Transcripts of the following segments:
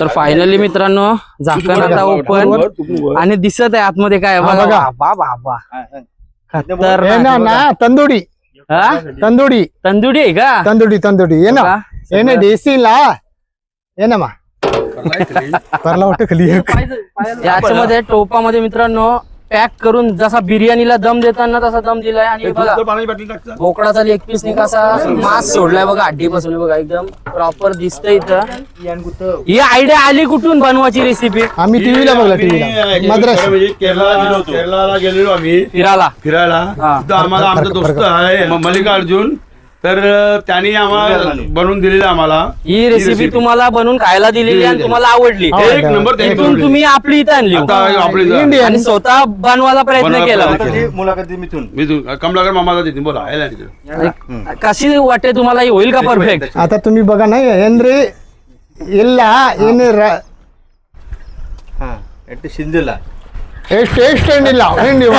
तर फायनली मित्रांनो झाकण आता ओपन आणि दिसत आहे आतमध्ये काय बघा. बाबा बाबा खतरनाक हे ना आहे ना बघा. तंदुरी हा? तंदुरी तंदुरी आहे का तंदुरी तंदुरी ये ना. ये ना देसीला ये ना मा परला वाटत खाली एक. याच्यामध्ये टोपामध्ये मित्रांनो पॅक करून जसा बिर्याणीला दम देताना तसा दम दिलाय. आणि बघा बोकडाचा लेग पीस कसा मास सोडलाय बघा हड्डी बसून बघा एकदम प्रॉपर दिसतंय इथं. ही आयडिया आली कुठून बनवायची रेसिपी आम्ही टीव्हीला बघला टीव्हीला मद्रास. म्हणजे केरळला गेलो होतो. केरळला गेलेलो आम्ही. फिराला फिरायला. हा. तिथं आम्हाला आमचा दोस्त आहे मल्लिकार्जुन. तर अं, त्यांनी आम्हाला बनवून दिलेलं आम्हाला ही रेसिपी तुम्हाला बनवून खायला दिलेली आणि तुम्हाला आवडली आवडली. एक नंबर त्यांनी इथून बनवली. तुम्ही आपली इथं आणली आता आपली इंडियन आणि स्वतः बनवायला प्रयत्न बनवायला केला प्रयत्न केला. मुलाखती मिथून मी तू- कमलाकर मामाचा तिथे बोला आहे ना तिथे. कशी वाटते तुम्हाला ही होईल का परफेक्ट आता तुम्ही बघा ना ಏನ್ರಿ ಇಲ್ಲ ಏನು ರ- ಹಾ ಎಟ್ಟು ಸಿಂಧಿಲ್ಲ ಎಷ್ಟು ಎಷ್ಟು ಏನಿಲ್ಲ ಏನಿವ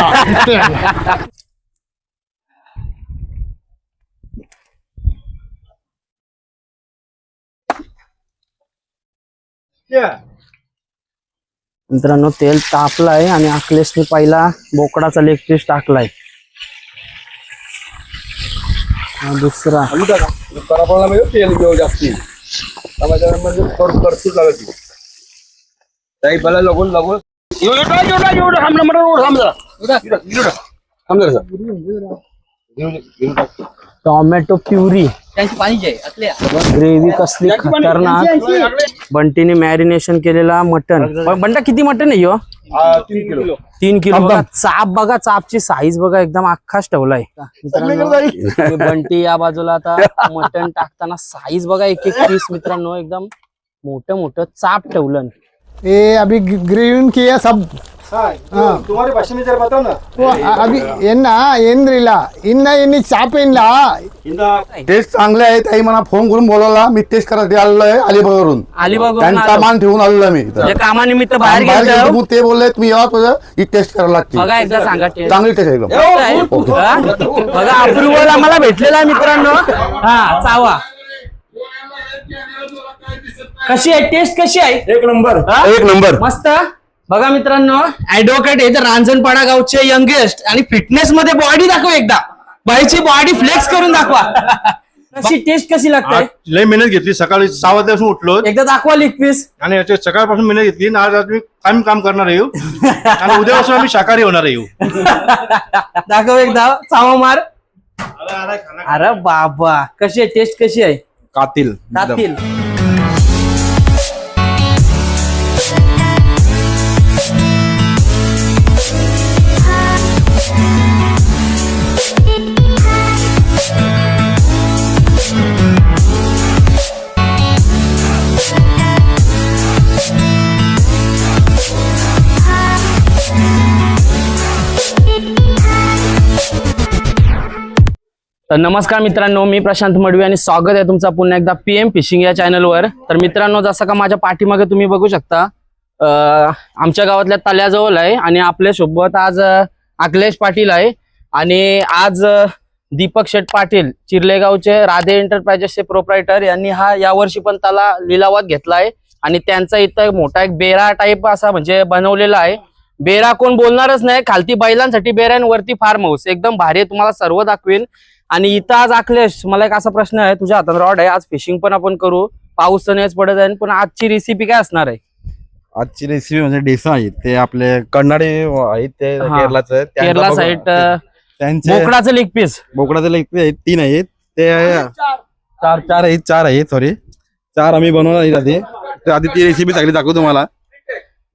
मित्रांनो तेल तापलाय आणि अखिलेशने पहिला बोकडाचा लेग पीस टाकलाय. दुसरा. म्हणजे तेल घेऊ जास्ती. म्हणजे करतो लगून लगून एवढा एवढा एवढा रोड टाक. टोमॅटो प्युरी ग्रेव्ही कसली खतरनाक. बंटीने मॅरिनेशन केलेला मटन बंटा किती मटन आहे? हा, तीन किलो. तीन किलो. बघा चाप बघा चापची साईज बघा एकदम अख्खाच ठेवलाय. मित्रांनो, बंटी या बाजूला आता मटन टाकताना साईज बघा एक एक पीस मित्रांनो एकदम मोठं मोठं चाप ठेवलं. ये अभी ग्रीन किया सब. यांना यांनी चाप टेस्ट आहे ताई मला फोन करून बोलावला मी टेस्ट करायला आलेलो आहे अलिबागवरून त्यांचा मान ठेवून आलेलो मी कामानिमित्त बाहेर गेलो, ते बोलले तुम्ही या तुझं टेस्ट करायला लागते चांगली टेस्ट एकदम अप्रुव्हल आम्हाला भेटलेला आहे मित्रांनो हा चावा कशी आहे टेस्ट कशी आहे एक नंबर एक नंबर मस्त बघा मित्रांनो ऍडव्होकेट आहे तर रांजणपाडा गावचे यंगेस्ट आणि फिटनेस मध्ये बॉडी दाखव एकदा. बाईची बॉडी फ्लेक्स करून दाखवा. कशी टेस्ट कशी लागते? लय मेहनत घेतली. सकाळी सहा वाजल्यापासून उठलो. एकदा दाखवा लेग पीस आणि याच्या सकाळपासून मेहनत घेतली आज आज मी काम काम करणार आहे. येऊ आणि उद्यापासून आम्ही शाकाहारी होणार आहे. येऊ दाखव एकदा. चावा मार. अरे बाबा कशी आहे? टेस्ट कशी आहे? कातील दातील तर नमस्कार मित्रांनो मी प्रशांत मडवी आणि स्वागत आहे तुमचा पुन्हा एकदा पी एम फिशिंग या चॅनलवर. तर मित्रांनो जसं का माझ्या पाठीमागे तुम्ही बघू शकता आमच्या गावातल्या तल्याजवळ आहे आणि आपल्यासोबत आज अखिलेश पाटील आहे. आणि आज दीपक शेठ पाटील चिर्लेगावचे राधे एंटरप्राइजेसचे प्रोप्रायटर यांनी हा यावर्षी पण त्याला लिलावात घेतला आहे. आणि त्यांचा इथं मोठा एक बेरा टाईप असा म्हणजे बनवलेला आहे. बेरा कोण बोलणारच नाही खालती बैलांसाठी बेरा आणि वरती फार्म हाऊस एकदम भारी तुम्हाला सर्व दाखवेन. आणि इथं आज अखिलेश मला एक असा प्रश्न आहे तुझ्या हातात रॉड आहे आज फिशिंग पण आपण करू. पाऊस तर नाहीच पडत आहे पण आजची रेसिपी काय असणार आहे? आजची रेसिपी म्हणजे डेसा आहेत ते आपले कर्नाडे आहेत ते हा. केरलाचं आहेत. त्यांचा केरला बघू- साईड त्यांचे बोकडाचं लेग पीस बोकडाचे लेग आहेत तीन आहेत. ते चार. चार आहेत चार आहेत सॉरी चार आम्ही बनवणार आहेत आधी. तर आधी ती रेसिपी सगळी दाखवू तुम्हाला.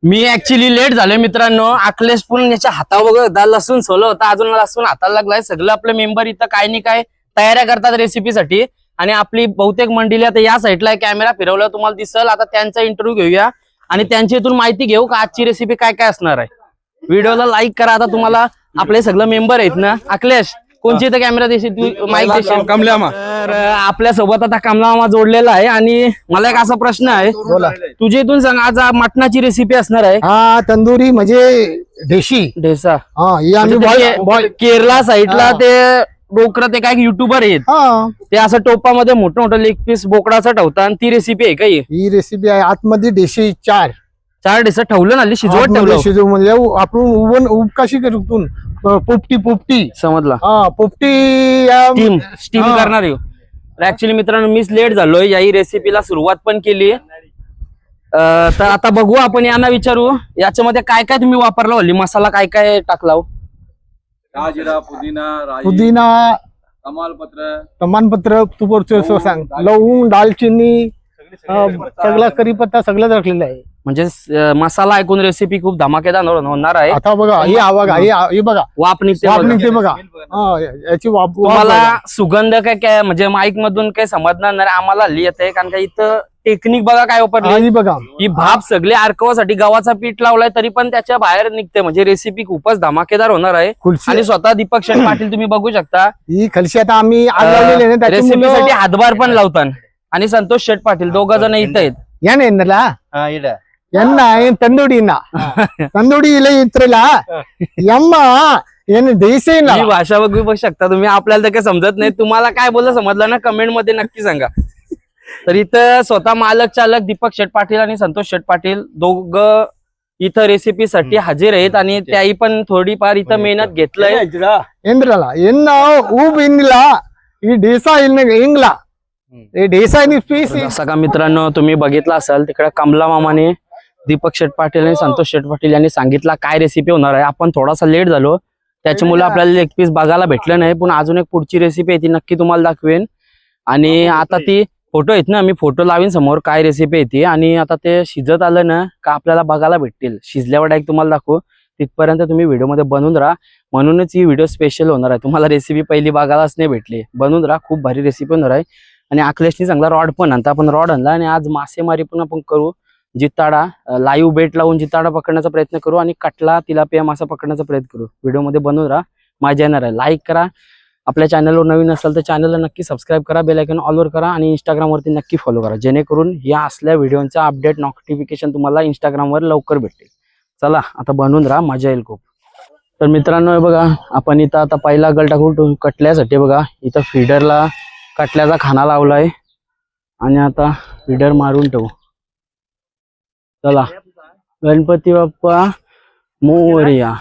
मी ऍक्च्युली लेट झालोय मित्रांनो. अखिलेश पण याच्या हातावर बघ दा लसूण सोलं होता अजून लसूण हाताला लागलाय. सगळं आपले मेंबर इथं काय नाही काय तयाऱ्या करतात रेसिपीसाठी आणि आपली बहुतेक मंडळी आता या साईडला कॅमेरा फिरवला तुम्हाला दिसल. आता त्यांचा इंटरव्ह्यू घेऊया. आणि त्यांच्या इथून माहिती घेऊ का आजची रेसिपी काय काय असणार आहे. व्हिडिओला लाईक करा आता तुम्हाला. आपले सगळं मेंबर आहेत ना. अखिलेश. कोणची इथं कॅमेरा देशील तू माईक देशील कमल्यामा. तर आपल्यासोबत आता कमला मामा जोडलेला आहे आणि मला एक असा प्रश्न आहे. बोला. तुझ्या इथून सांग आज मटणाची रेसिपी असणार आहे. हा तंदुरी म्हणजे देशी. ढेसा हा ही आम्ही म्हणजे ते बॉय के- केरला साईडला हा. ते डोकरं ते काय युट्यूबर आहेत. हा. ते असं टोपामध्ये मोठं मोठं लेग पीस बोकडाचं ठेवतात आणि ती रेसिपी आहे का ही? ही रेसिपी आहे आतमध्ये देशी चार. चार डिस ठेवलं ना शिजवत ठेवलं. शिजवून म्हणजे आपण उबन उब कशी करतो पोपटी पोपटी. समजला. हा पोपटी स्टीम हा. करणार आहे. ऍक्च्युली मित्रांनो मीच लेट झालोय. याही रेसिपीला सुरुवात पण केली तर आता बघू आपण यांना विचारू. याच्यामध्ये काय काय तुम्ही वापरला हल्ली? मसाला काय काय टाकला हो? जिरा पुदिना पुदिना तमालपत्र. तमानपत्र तू सांग. लवंग दालचिनी सगळा करीपत्ता सगळंच राखलेलं आहे. म्हणजे मसाला ऐकून रेसिपी खूप धमाकेदार होणार- आहे. आता बघा हे बघा हे बघा. वाप निघते वाफ बघा. निघते बघा. हा याची तुम्हाला. सुगंध काय काय म्हणजे माईक मधून काय समजणार नाही आम्हाला हल्ली येते कारण का इथं टेक्निक बघा काय वापरली. बघा. ही भाप सगळे अर्कवासाठी गव्हाचा पीठ लावलाय तरी पण त्याच्या बाहेर निघते. म्हणजे रेसिपी खूपच धमाकेदार होणार आहे. खुलशी आणि स्वतः दीपक शेठ पाटील तुम्ही बघू शकता. ही खलशी आता आम्ही आहे रेसिपीसाठी हातभार पण लावतात आणि संतोष शेठ पाटील दोघ जण इथं आहेत. या नेनला ಹಾ ಇಡ ಎನ್ನ ಏನ್ ತಂದೂಡಿನ ತಂದೂಡಿ ಇಲ್ಲ ಇತ್ರಲ್ಲ ಯಮ್ಮ ಏನ್ ದೇಶ ಇಲ್ಲ ही भाषा बघू बघू शकता तुम्ही आपल्याला तर काही समजत नाही तुम्हाला काय बोललं समजलं ना कमेंट मध्ये नक्की सांगा तर इथं स्वतः मालक चालक दीपक शेठ पाटील आणि संतोष शेठ पाटील दोघ इथं रेसिपीसाठी हजर आहेत आणि त्याही पण थोडीफार इथं मेहनत घेतलंय ಎಂದ್ರಲ್ಲ ಎನ್ನ ಊಬ್ ಇನ್ನಿಲ್ಲ ಈ ಡೇಸ ಇಲ್ಲ ಹಿಂಗ್ಲ ಈ ಡೇಸ ಪೀಸ್ जसं का मित्रांनो तुम्ही बघितलं असाल तिकडे कमला मामाने दीपक शेठ पाटील आणि संतोष शेठ पाटील यांनी सांगितला काय रेसिपी होणार आहे? आपण थोडासा लेट झालो. त्याच्यामुळे आपल्याला लेग पीस बघायला भेटलं नाही पण अजून एक पुढची रेसिपी आहे ती नक्की तुम्हाला दाखवेन. आणि आता ती फोटो आहेत ना मी फोटो लावीन समोर काय रेसिपी आहे ती. आणि आता ते शिजत आलं ना का आपल्याला बघायला भेटतील. शिजल्यावर डायरेक्ट तुम्हाला दाखवू. तिथपर्यंत तुम्ही व्हिडिओमध्ये बनवून राहा. म्हणूनच ही व्हिडिओ स्पेशल होणार आहे. तुम्हाला रेसिपी पहिली बघायलाच नाही भेटली. बनवून राहा खूप भारी रेसिपी होणार आहे. आणि अखिलेशनी चांगला रॉड पण आणता आपण रॉड आणला आणि आज मासेमारी पण आपण करू. जिताडा लाईव्ह बेट लावून जिताडा पकडण्याचा प्रयत्न करू आणि कटला तिलापिया मासा पकडण्याचा प्रयत्न करू. व्हिडिओमध्ये बनवून राहा. मजा येणार आहे. लाईक करा. आपल्या चॅनलवर नवीन असेल तर चॅनलला नक्की सबस्क्राईब करा बेलायकन ऑलवर करा आणि इंस्टाग्रामवरती नक्की फॉलो करा. जेणेकरून या असल्या व्हिडिओचा अपडेट नोटिफिकेशन तुम्हाला इंस्टाग्रामवर लवकर भेटेल चला आता बनवून राहा मजा येईल खूप तर मित्रांनो बघा आपण इथं आता पहिला गल टाकून कटल्यासाठी बघा इथं फिडरला कटल्याचा खाना लावला आहे आणि आता फिडर मारून ठेवू. चला. गणपती बाप्पा मोरया.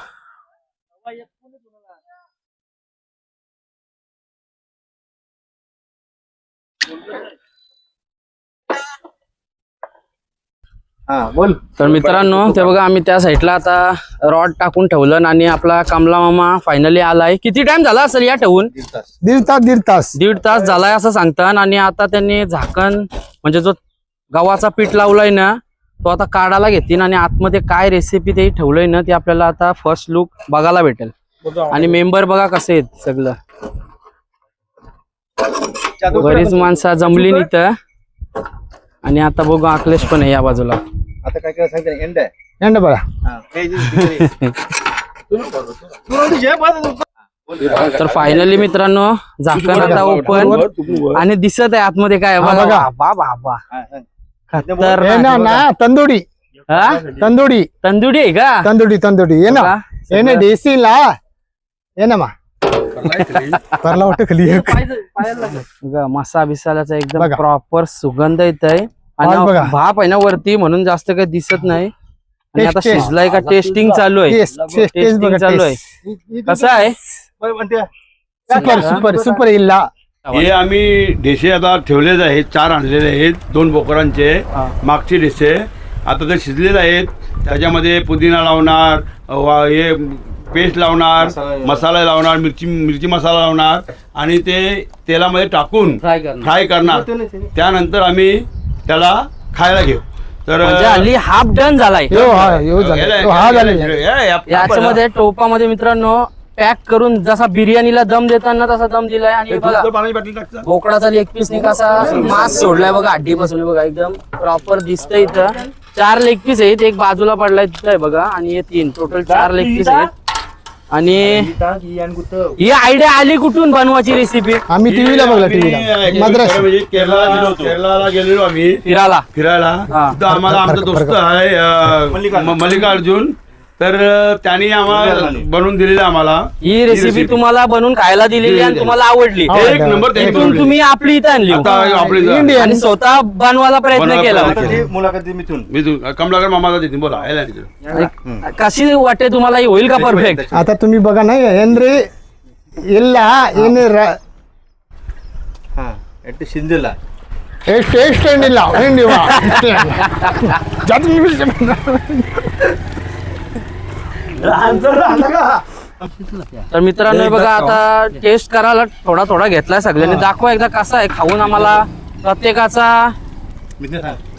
बोल. तर मित्रांनो ते बघा आम्ही त्या साईडला आता रॉड टाकून ठेवलं आणि आपला कमला मामा फायनली आलाय. किती टाइम झाला असेल या ठेवून? दीड तास दीड तास. दीड तास झालाय असं सांगतात आणि आता त्यांनी झाकण म्हणजे जो गव्हाचा पीठ लावलाय ना तो आता काढायला घेतील आणि आतमध्ये काय रेसिपी ते ठेवलंय ना ते आपल्याला आता फर्स्ट लुक बघायला भेटेल. आणि मेंबर बघा कसं आहेत सगळं. बरीच माणसं जमली नाही तर आणि आता बघू अखिलेश पण आहे या बाजूला. आता काय काय बघा. तर फायनली मित्रांनो झाकण आता ओपन आणि दिसत आहे आतमध्ये काय बघा. बाबा ಏನ आहे ನಾ बघा. ತಂದೂಡಿ हा? ತಂದೂಡಿ तंदुरी आहे का ತಂದೂಡಿ ತಂದೂಡಿ ಏನ बघा. ಏನ ದೇಸಿ ಇಲ್ಲ ಏನಮ್ಮ परला वाटत खाली एक. बघा, मसा बिसाल्याचा एकदम बघा. प्रॉपर सुगंध येत आहे आज बघा. आणि भाप आहे ना वरती म्हणून जास्त काही दिसत नाही आणि आता टेस्ट, टेस्ट. शिजलाय का टेस्टिंग चालू आहे टेस्ट टेस्ट टेस्ट टेस्टिंग बघा चालू आहे टेस्ट. कसं आहे सुपर सुपर सुपर इल्ला हे आम्ही ढेसे आता ठेवलेले आहेत चार आणलेले आहेत दोन बोकरांचे. मागचे ढेसे आता ते शिजलेले आहेत त्याच्यामध्ये पुदिना लावणार वा- हे पेस्ट लावणार मसाला लावणार. मिरची मिरची मसाला लावणार आणि ते तेलामध्ये टाकून फ्राय करणार. फ्राय करणार. त्यानंतर आम्ही त्याला खायला घेऊ. तर म्हणजे हल्ली हाफ डन झालाय. यो हा यो झाला यो हा झालेला याच्यामध्ये टोपामध्ये मित्रांनो पॅक करून जसा बिर्याणीला दम देताना तसा दम दिलाय. आणि बघा पाण्याची बाटली टाकता? बोकडाचा लेग पीस कसा मास सोडलाय बघा हड्डी बसून बघा एकदम प्रॉपर दिसतंय इथं. चार लेग पीस आहेत एक बाजूला पडलाय तिथं आहे बघा आणि हे तीन. टोटल चार लेग पीस आहेत. आणि ही आयडिया आली कुठून बनवायची रेसिपी आम्ही टीव्हीला बघला टीव्हीला मद्रास. म्हणजे केरळला गेलो होतो. केरळला गेलेलो आम्ही. फिराला फिरायला. हा. तिथं आम्हाला आमचा दोस्त आहे अं, मल्लिकार्जुन. तर अं, त्यांनी आम्हाला बनवून दिलेलं आम्हाला ही रेसिपी तुम्हाला बनवून खायला दिलेली आणि तुम्हाला आवडली एक नंबर त्यांनी इथून बनवली. तुम्ही आपली इथं आणली आता आपली इंडियन आणि स्वतः बनवायला प्रयत्न बनवायला केला प्रयत्न आता ती मुलाखती मिथून मी तू कमलाकर मामाचा देते बोला यायला तिकडे. कशी वाटते तुम्हाला ही होईल का परफेक्ट आता तुम्ही बघा नाही ಏನ್ರಿ ಇಲ್ಲ ಏನು ರ- हा शिंदेला ಎಷ್ಟು ಎಷ್ಟು ಏನಿಲ್ಲ ಏನ್ ನೀವು ಜಾತಿ ನಿಮಿಷ तर मित्रांनो बघा आता टेस्ट करायला थोडा थोडा घेतलाय सगळ्यांनी. दाखवा एकदा कसा आहे. खाऊन आम्हाला प्रत्येकाचा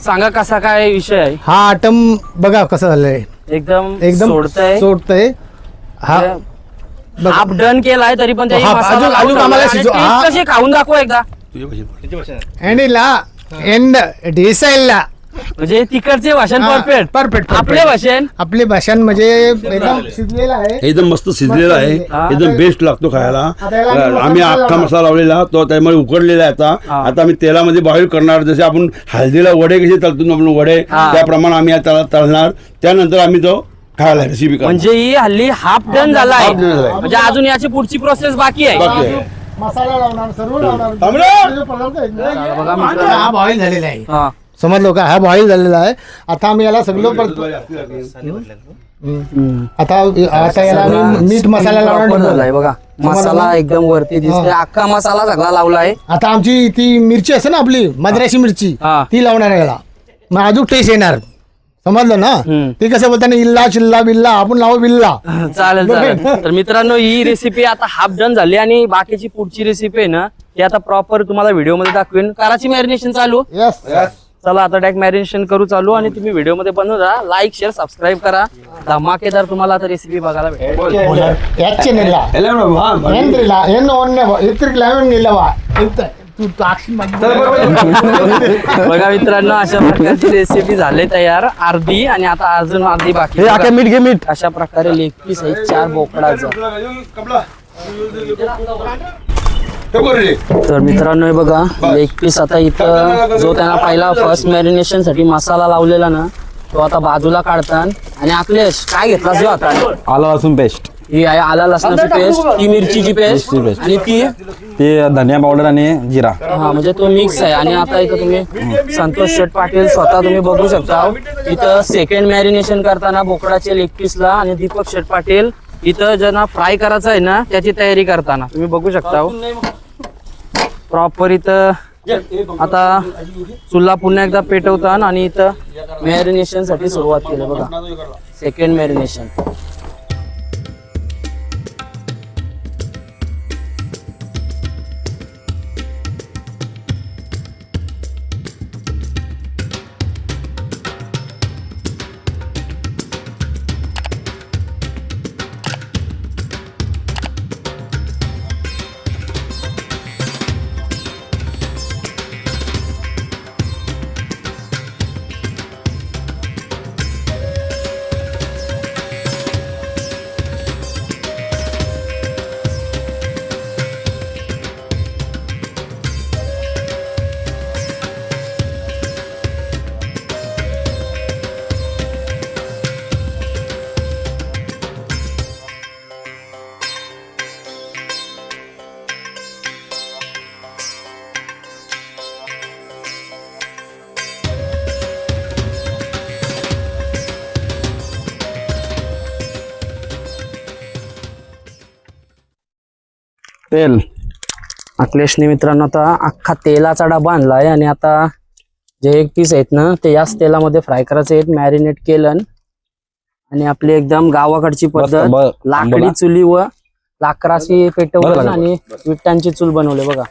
सांगा कसा काय विषय आहे. हा आटम बघा कसा झालाय. एकदम एकदम सोडतय. सोडतंय. हा. आप डन केलाय तरी पण कशी खाऊन दाखवा एकदा. एंड ला एंड डिसाईल ला. म्हणजे तिकडचे भाषण हा, परफेक्ट perfect, perfect. आपले भाषण आपली भाषण म्हणजे एकदम शिजलेलं आहे एकदम मस्त शिजलेला आहे हा. एकदम बेस्ट लागतो खायला आता याला आम्ही आम्ही मसाला अख्खा लावला. मसाला लावलेला तो त्यामुळे उकडलेला आहे आता. आता आम्ही तेलामध्ये बॉईल करणार जसे आपण हळदीला वडे कसे तळतो आपण वडे हा. त्याप्रमाणे आम्ही आता तळणार त्यानंतर आम्ही तो खायला रेसिपी म्हणजे ही हल्ली हाफ डन झाला आहे Half done झालाय. म्हणजे अजून याची पुढची प्रोसेस बाकी आहे बाकी आहे. मसाला लावणार सर्व लावणार थांबलं. हे जो पदार्थ आहेत ना, बघा मित्रांनो. हा बॉईल झालेला आहे हा. समजलो का? हा बॉईल झालेला आहे. आता आम्ही याला सगळं परत- हम्म. आता आता याला आम्ही मीठ मसाला लावणार आहे. बघा. मसाला एकदम वरती दिसते. अख्खा मसाला सगळा लावलाय. आता आमची ती मिरची असते ना आपली मद्राशी मिरची हा. ती लावणार आहे याला. मग अजून टेस्ट येणार. समजलं ना? हम्म. ती कसं बोलताना इल्ला चिल्ला बिल्ला आपण लावू बिल्ला. चालेल चालेल. तर मित्रांनो ही रेसिपी आता हाफ डन झाली आणि बाकीची पुढची रेसिपी आहे ना ती आता प्रॉपर तुम्हाला व्हिडिओमध्ये दाखवेन. कराची मॅरिनेशन चालू. यस चला आता डायरेक्ट मॅरिनेशन करू चालू आणि तुम्ही व्हिडिओ मध्ये बनवू लाईक शेअर सबस्क्राईब करा धमाकेदार तुम्हाला आता रेसिपी बघायला भेटेल ಯಾಚೆನಿಲ್ಲ ಎಲ್ಲ ನೋಡು, ಹಾ, ಬನ್ನಿ. ಏನ್ರಿಲ್ಲ ಏನು ಒನ್ನೆ ಇತ್ತಿರ್ಕ್ ಲೆವೆನ್ ಇಲ್ಲವ ಇತ್ತ तू ताक्षी बघा मित्रांनो अशा प्रकारची रेसिपी झाले तयार अर्धी आणि आता अजून अर्धी बाकी हे आखे मीठ घे मीठ अशा प्रकारे लेग पीस आहे चार बोकडाचं टकोर रे. तर मित्रांनो हे बघा लेग पीस आता इथं जो त्यांना पहिला फर्स्ट मॅरिनेशनसाठी मसाला लावलेला ना तो आता बाजूला काढतात आणि अखिलेश काय घेतला जो आता? आलं लसूण पेस्ट ही आहे आला लसणाची पेस्ट ती मिरचीची पेस्ट paste. आणि ती? ते धनिया पावडर आणि जिरा. हा म्हणजे तो मिक्स आहे. आणि आता इथं तुम्ही संतोष शेठ पाटील स्वतः तुम्ही बघू शकता. इथं सेकंड मॅरिनेशन करताना बोकडाचे लेग पीसला आणि दीपक शेठ पाटील इथं ज्यांना फ्राय करायचं आहे ना त्याची तयारी करताना. तुम्ही बघू शकता प्रॉपर इथं आता चुल्हा पुन्हा एकदा पेटवतात आणि इथं मॅरिनेशनसाठी सुरुवात केली बघा. सेकंड मॅरिनेशन तेल. अखिलेशने मित्रांनो आता अख्खा तेलाचा डबा आणलाय आणि आता जे एक पीस आहेत ना ते याच तेलामध्ये फ्राय करायचे आहेत मॅरिनेट केलं. आणि आपली एकदम गावाकडची पद्धत. लाकडी चुली व लाकडाची पेटवून. आणि विटांची चूल बनवली बघा.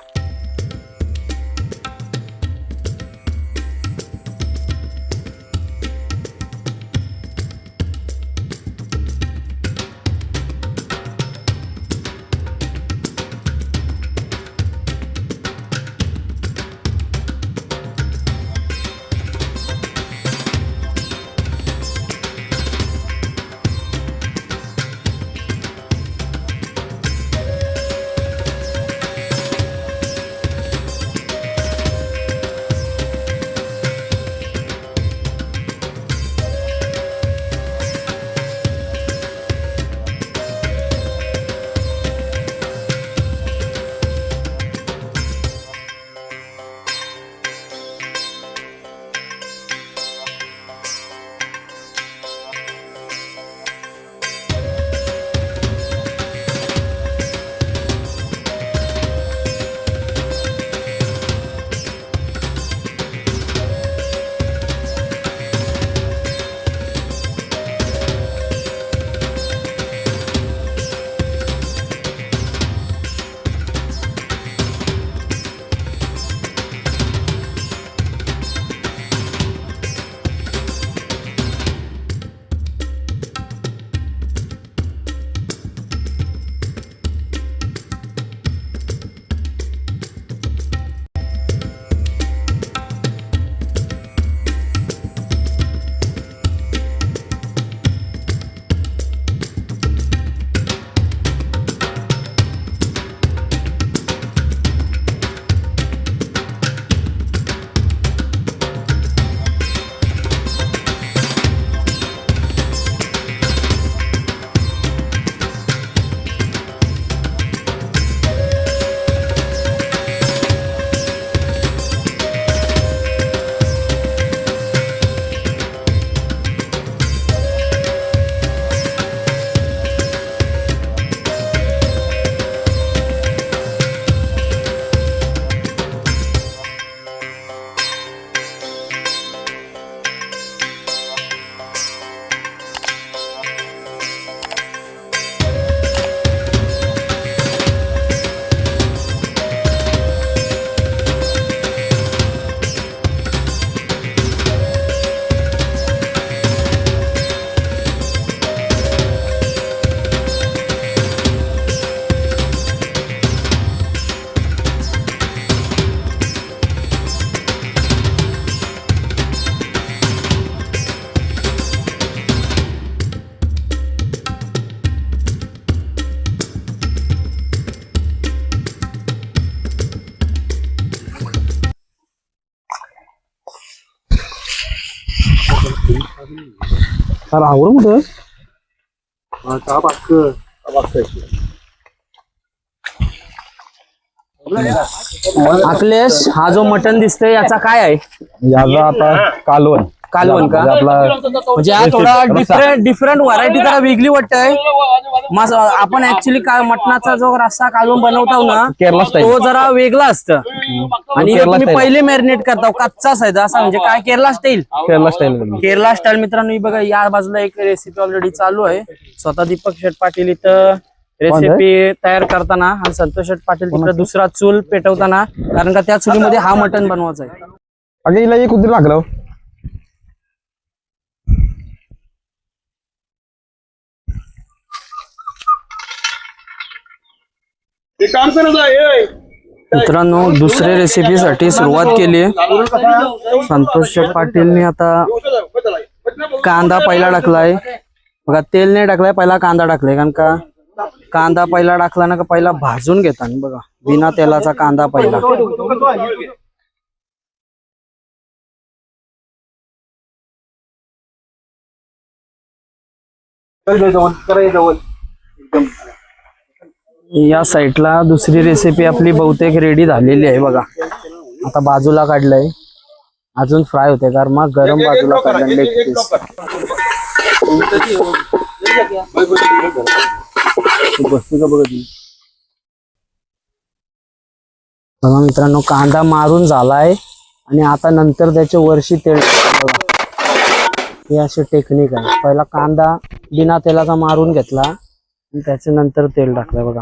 तर आवड कुठं? अखिलेश हा जो मटन दिसतोय याचा काय आहे? याचा आता कालवण. कालवण का? म्हणजे हा थोडा डिफरंट डिफरंट व्हरायटी जरा वेगळी वाटतंय मस आपण ऍक्च्युली काय मटणाचा जो रस्सा कालवण बनवतो ना केरला स्टाईल तो जरा वेगळा असतं. आणि हे तुम्ही. पहिले मॅरिनेट करता कच्चाच आहे असा म्हणजे काय Kerala style Kerala style Kerala style मित्रांनो ही बघा या बाजूला एक रेसिपी ऑलरेडी चालू आहे. स्वतः दीपक शेठ पाटील इथं रेसिपी तयार करताना आणि संतोष शेठ पाटील तिकडे दुसरा चूल पेटवताना कारण का त्या चुलीमध्ये हा मटण बनवायचा आहे. अगे हिला एक उद्या लागलं. ते काम करत आहे मित्रांनो दुसऱ्या रेसिपीसाठी सुरुवात केली. आहे संतोष पाटीलने आता कांदा पहिला टाकलाय. बघा तेल नाही टाकलाय पहिला कांदा टाकलाय. कारण का कांदा पहिला टाकला ना का पहिला भाजून घेतात बघा. बिना तेलाचा कांदा पहिला. या साईडला दुसरी रेसिपी आपली बहुतेक रेडी झालेली आहे बघा. आता बाजूला काढलंय. अजून फ्राय होते कारण मग गरम बाजूला काढलं लेग पीस बघा मित्रांनो कांदा मारून झालाय आणि आता नंतर त्याच्या वर्षी तेल. ही अशी टेक्निक आहे. पहिला कांदा बिना तेलाचा मारून घेतला. आणि त्याच्या नंतर तेल टाकलं बघा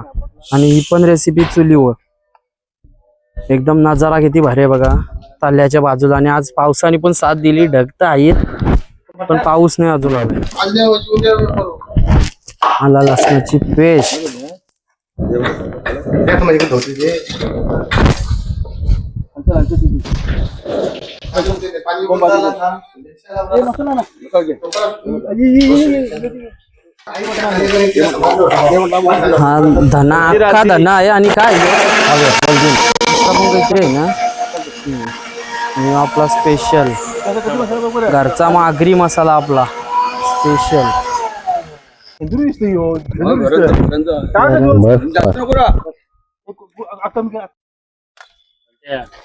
आणि ही पण रेसिपी चुलीवर एकदम नजारा किती भारी आहे बघा ताल्ल्याच्या बाजूला आणि आज पावसाने पण साथ दिली ढगत आहेत पण पाऊस नाही अजून आला आला लसणाची पेस्ट हा धना अख्खा धना आहे आणि काय? आहे? दुसरा काहीतरी आहे ना हम्म. आपला स्पेशल घरचा मागरी मसाला आपला. स्पेशल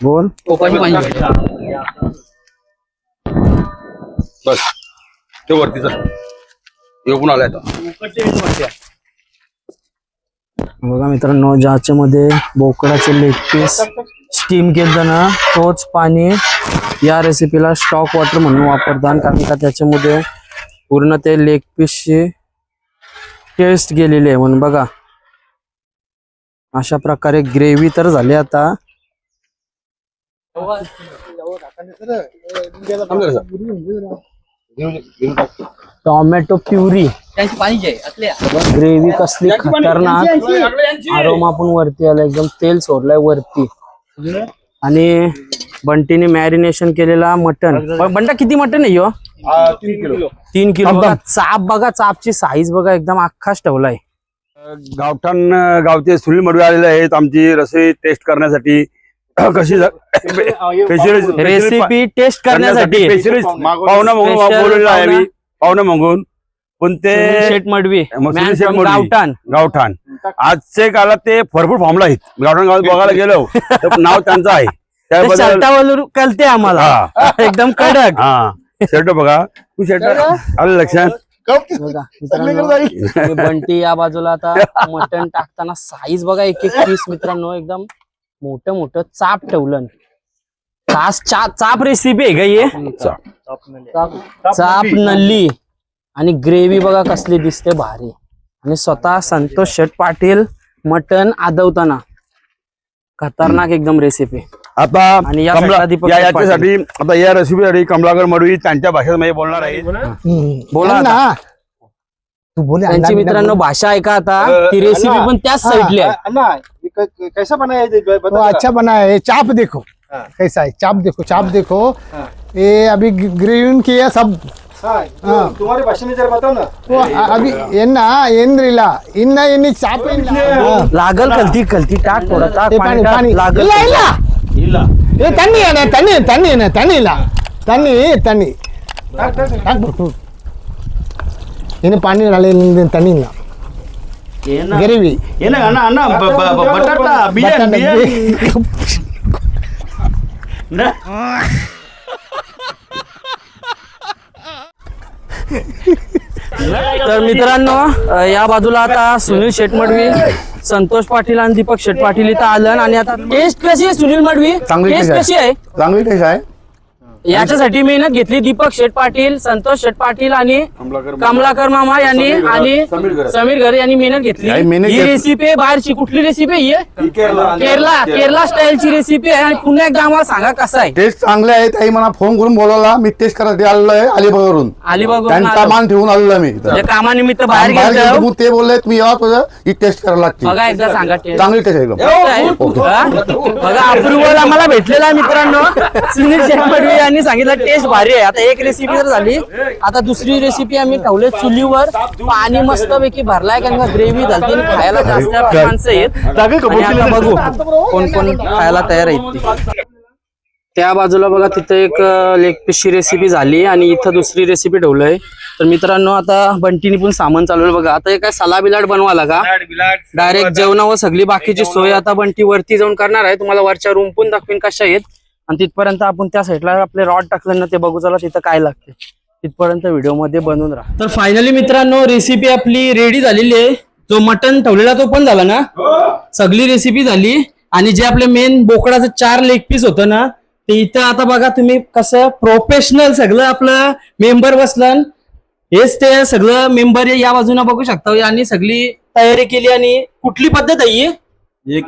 बोल. बस. ते वरतीचा येऊन आलाय बघा मित्रांनो ज्याच्यामध्ये बोकडाचे लेग पीस स्टीम केलं तोच पाणी या रेसिपीला स्टॉक वॉटर म्हणून वापरतात. कारण का त्याच्यामध्ये पूर्ण ते लेग पीसची टेस्ट गेलेली आहे म्हणून बघा. अशा प्रकारे ग्रेव्ही तर झाली आता. Tomato puree. ग्रेव्ही कसली खतरनाक. आरोमा पण वरती आला एकदम तेल सोडलाय वरती. आणि बंटीने मॅरिनेशन केलेला मटन बंटा किती मटन आहे तीन किलो. तीन किलो. बघा चाप बघा चापची साईज बघा एकदम अख्खाच ठेवलाय. गावठाण गावचे सुनील मडवे आलेले आहेत आमची रसोई टेस्ट करण्यासाठी. कशी स्पेशलिस्ट रेसिपी टेस्ट करण्यासाठी. स्पेशलिस्ट पाहुणा म्हणून Special बोललेला आहे पाहुणा. मी. पाहुणा म्हणून पण ते शेठ मडवी. गावठाण. गावठाण. आजचे काळात ते भरपूर फॉर्मला आहेत. गावठाण गावात बघायला गेलो तर नाव त्यांचं आहे. त्याबद्दल कळते आम्हाला. हा. एकदम कडक. हा. शर्ट बघा. तू शर्ट आलं लक्षात? बंटी या बाजूला आता मटण टाकताना साईज बघा एक एक पीस मित्रांनो एकदम मोठं मोठं चाप ठेवलं खास चा चाप रेसिपी आहे का हे? चाप. नल्ली आणि ग्रेव्ही बघा कसली दिसते भारी. आणि स्वतः संतोष शेठ पाटील मटण आदवताना. खतरनाक एकदम रेसिपी आता आणि या कमला दीपक या. याच्यासाठी आता या रेसिपीसाठी कमलाकर मडवी त्यांच्या भाषेत मध्ये बोलणार आहे. बोला. ना. तू बोले त्यांची मित्रांनो भाषा ऐका आता ती रेसिपी पण त्याच साईडली आहे कैसा बनाया है ये वो अच्छा बना है ये चाप देखो कैसा है चाप देखो चाप देखो ये अभी ग्रीन किया सब हाँ. तुम्हारी भाषा में जरा बताओ ना वो अ- अभी एन्ना एंद्रिला इन्ना इन्नी चाप हाँ. लागल कलती कलती टाक थोडा टाक ये पाणी पाणी टाक पाणी लागल ಇಲ್ಲ ಇಲ್ಲ ಏ ತಣ್ಣಿ ಅಣ್ಣ ತಣ್ಣಿ ತಣ್ಣಿ ಅಣ್ಣ ತಣ್ಣಿ ಇಲ್ಲ ತಣ್ಣಿ ತಣ್ಣಿ टाक भरपूर இன்னும் பன்னீர் அலையிலேருந்து தண்ணிங்களா? கிரேவி. என்ன அண்ணா तर मित्रांनो या बाजूला आता सुनील शेटमडवी संतोष पाटील आणि दीपक शेटपाटील इथं आलं आणि आता टेस्ट कशी आहे सुनील मडवी? टेस्ट कशी आहे? चांगली टेस्ट आहे. याच्यासाठी मेहनत घेतली दीपक शेट पाटील संतोष शेट पाटील आणि कमलाकर मामा. यांनी आणि समीर घरे यांनी मेहनत घेतली. ही रेसिपी आहे बाहेरची. कुठली रेसिपी आहे ही? केरला. केरला. स्टाईलची रेसिपी आहे आणि पुन्हा एकदा आम्हाला सांगा कसं आहे. टेस्ट चांगले आहे. ताई मला फोन करून बोलवला. मी टेस्ट करायसाठी आलेलो आहे अलिबागवरून. अलिबागवरून त्यांचा आलो. मान ठेवून आलेलो मी. म्हणजे कामानिमित्त बाहेर गेलो ते बोलले तुम्ही यावा तुझं ही टेस्ट करायला लागते. बघा एकदा सांगा. चांगली टेस्ट आहे एकदम? बघा अप्रुव्हल आम्हाला भेटलेला आहे मित्रांनो. सुनील शेटपडवी यांनी सांगितलं टेस्ट भारी आहे. आता एक रेसिपी तर झाली. आता दुसरी रेसिपी आम्ही ठेवले चुलीवर. पाणी मस्त पैकी भरलाय कारण का ग्रेव्ही झाली आणि खायला जास्त माणसं आता बघू कोण कोण खायला तयार आहेत त्या बाजूला बघा तिथं एक लेग पीसची रेसिपी झाली आणि इथं दुसरी रेसिपी ठेवलंय. तर मित्रांनो आता बंटीनी पण सामान चालवलं बघा. आता हे काय सला बिलाट बनवाला का? डायरेक्ट जेवण व सगळी बाकीची सोय आता बंटी वरती जाऊन करणार आहे. तुम्हाला वरच्या रूम पण दाखवीन कशा आहेत. आणि तिथपर्यंत आपण त्या साईडला आपले रॉड टाकले ना ते बघू चला तिथं काय लागते तिथपर्यंत व्हिडिओमध्ये बनवून राहा. तर फायनली मित्रांनो रेसिपी आपली रेडी झालेली आहे. जो मटन ठेवलेला तो पण झाला ना? सगळी रेसिपी झाली. आणि जे आपले मेन बोकडाचं चार लेग पीस होतं ना ते इथं आता बघा तुम्ही कसं प्रोफेशनल सगळं आपलं मेंबर बसलं. हेच ते सगळं मेंबर या बाजूला बघू शकता. आणि सगळी तयारी केली आणि कुठली पद्धत आहे ही? एक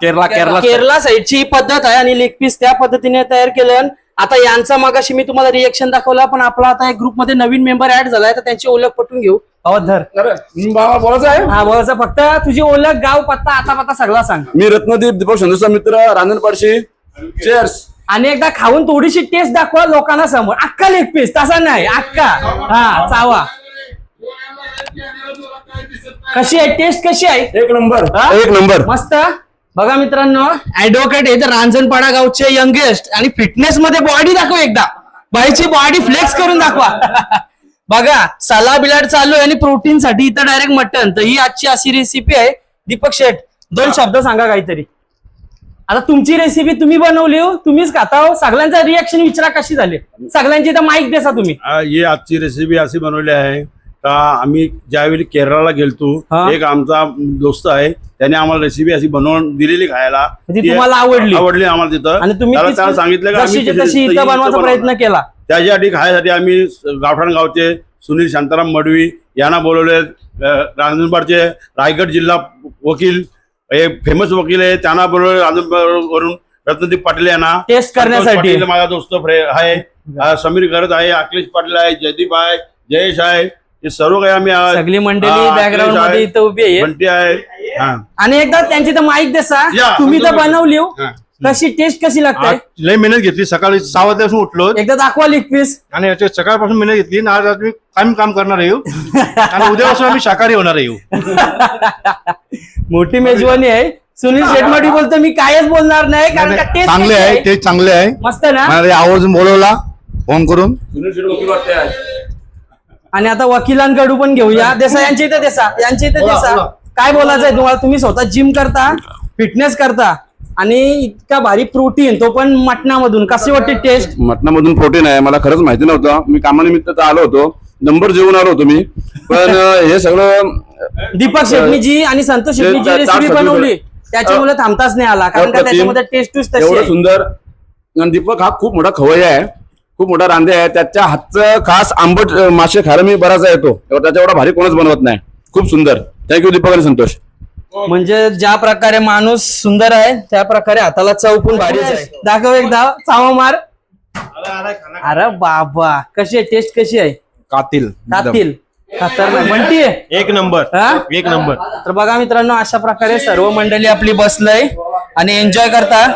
केरला केरला केरला साईडची ही पद्धत आहे आणि लेग पीस त्या पद्धतीने तयार केलं. आता यांचा मागाशी मी तुम्हाला रिएक्शन दाखवला पण आपला आता एक ग्रुपमध्ये नवीन मेंबर ऍड झालाय तर त्यांची ओळख पटवून घेऊ. आवाज धर. बोलायचं आहे? हा बोलायचं. फक्त तुझी ओळख गाव पत्ता आता पत्ता सगळा सांग. मी रत्नदीप दीपक संतोषचा मित्र रांजणपाडशी चेअर्स आणि एकदा खाऊन थोडीशी टेस्ट दाखवा लोकांना समोर. अक्का लेग पीस तसा नाही अक्का हा चावा. कशी आहे? टेस्ट कशी आहे? एक नंबर. हा? एक नंबर. मस्त. बघा मित्रांनो ऍडव्होकेट आहे तर रांजणपाडा गावचे यंगेस्ट आणि फिटनेस मध्ये बॉडी दाखव एकदा. बाईची बॉडी फ्लेक्स करून दाखवा. बघा सला बिलाड चालू आहे आणि प्रोटीन साठी इथं डायरेक्ट मटन तर ही आजची अशी रेसिपी आहे. दीपक शेठ दोन शब्द सांगा काहीतरी. आता तुमची रेसिपी तुम्ही बनवली हो तुम्हीच खाता हो. सगळ्यांचा रिएक्शन विचारा कशी झाली. सगळ्यांची तर माईक देसा तुम्ही. आ, ही आजची रेसिपी अशी बनवली आहे. का आम्ही ज्यावेळी केरळला गेलतो हा. एक आमचा दोस्त आहे त्याने आम्हाला रेसिपी अशी बनवून दिलेली खायला. ती ती तुम्हाला आवडली. आवडली आम्हाला तिथं. आणि तुम्ही त्याला सांगितलं का आम्ही जशीच्या तशी- तशी तशी इथं इथं बनवायचा. प्रयत्न केला. त्याच्यासाठी खायसाठी आम्ही गावठाण गावचे सुनील शांताराम मडवी यांना बोलवले रांजणपाडचे रायगड जिल्हा वकील हे फेमस वकील आहे त्यांना बोलवले रांजणपाडवरून रत्नदीप पाटील यांना. टेस्ट करण्यासाठी. पाटील माझा दोस्त फ्रे- आहे. अ, समीर गरज आहे अखिलेश पाटील आहे जयदीप आहे जयेश आहे. हे सर्व काही आम्ही. सगळी मंडळी हा, बॅकग्राऊंडमध्ये इथं उभी आहे बंटी आहे हा. आणि एकदा त्यांची तर माईक देसा तुम्ही तर बनवली हो. हा. कशी टेस्ट कशी लागते लय मेहनत घेतली सकाळी सहा वाजल्यापासून उठलो एकदा दाखवा लेग पीस आणि याच्या सकाळपासून मेहनत घेतली आणि आज आज मी काम काम करणार आहे येऊ. आणि उद्यापासून आम्ही शाकाहारी होणार आहे येऊ. मोठी मेजवानी आहे सुनील शेटमडी बोलतो मी कायच बोलणार नाही कारण का टेस्ट चांगले आहे? टेस्ट चांगले आहे मस्त ना मला ते आवर्जून बोलवला फोन करून सुनील शेट वकील वाटते आहे. आणि आता वकिलांकडून पण घेऊया. देसा यांच्या इथे देसा यांच्या इथे देसा. काय बोलायचं आहे तुम्हाला? तुम्ही स्वतः जिम करता फिटनेस करता आणि इतका भारी प्रोटीन तो पण मटणामधून. कशी वाटते टेस्ट मटणामधून प्रोटीन आहे मला खरंच माहिती नव्हतं. मी कामानिमित्त तर आलो होतो. नंबर जेवून आलो होतो मी. पण हे सगळं दीपक शेटणीजी आणि संतोष शेटणी जी रेसिपी बनवली. त्याच्यामुळे थांबताच नाही आला कारण का. त्याच्यामध्ये टेस्ट तशी एवढं आहे. सुंदर. आणि दीपक हा खूप मोठा खवय्या आहे. खूप मोठा रांधे आहे. त्याच्या हातचं खास आंबट मासे खायला मी बराचसा येतो. त्याच्या एवढा भारी कोणच बनवत नाही. खूप सुंदर. थँक्यू दीपक आणि संतोष. म्हणजे ज्या प्रकारे माणूस सुंदर आहे त्या प्रकारे हाताला चव पण भारीच आहे. दाखव एकदा. चावा मार. अरे बाबा कशी आहे? टेस्ट कशी आहे? कातील खातील खतरनाक. म्हणतीये एक नंबर. हा? एक नंबर. तर बघा मित्रांनो अशा प्रकारे सर्व मंडळी आपली बसलंय आणि एन्जॉय करता.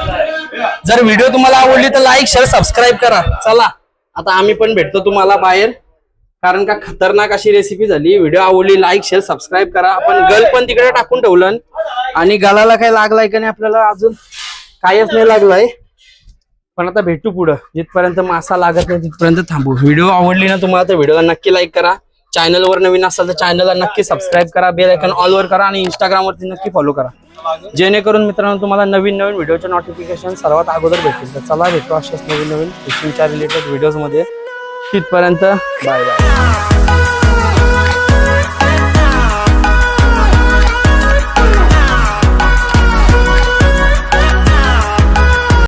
जर व्हिडिओ तुम्हाला आवडली तर लाईक शेअर सबस्क्राईब करा. चला. आता आम्ही पण भेटतो तुम्हाला बाहेर. कारण का खतरनाक अशी रेसिपी झाली. व्हिडिओ आवडली लाईक शेअर सबस्क्राईब करा. आपण गल पण तिकडे टाकून ठेवलं आणि गलाला काही लागलाय का नाही आपल्याला अजून? कायच नाही लागलाय. पण आता भेटू पुढं. जिथपर्यंत मासा लागत नाही तिथपर्यंत थांबू. व्हिडिओ आवडली ना तुम्हाला तर व्हिडिओला नक्की लाईक करा. चॅनलवर नवीन असाल तर चॅनलला नक्की सबस्क्राईब करा बेल आयकन ऑलवर करा आणि इंस्टाग्रामवरती नक्की फॉलो करा. जेणेकरून मित्रांनो तुम्हाला नवीन नवीन व्हिडिओचे नोटिफिकेशन सर्वात अगोदर भेटतील. तर चला भेटू अशाच नवीन नवीन फिशिंगच्या रिलेटेड व्हिडिओजमध्ये तिथपर्यंत बाय बाय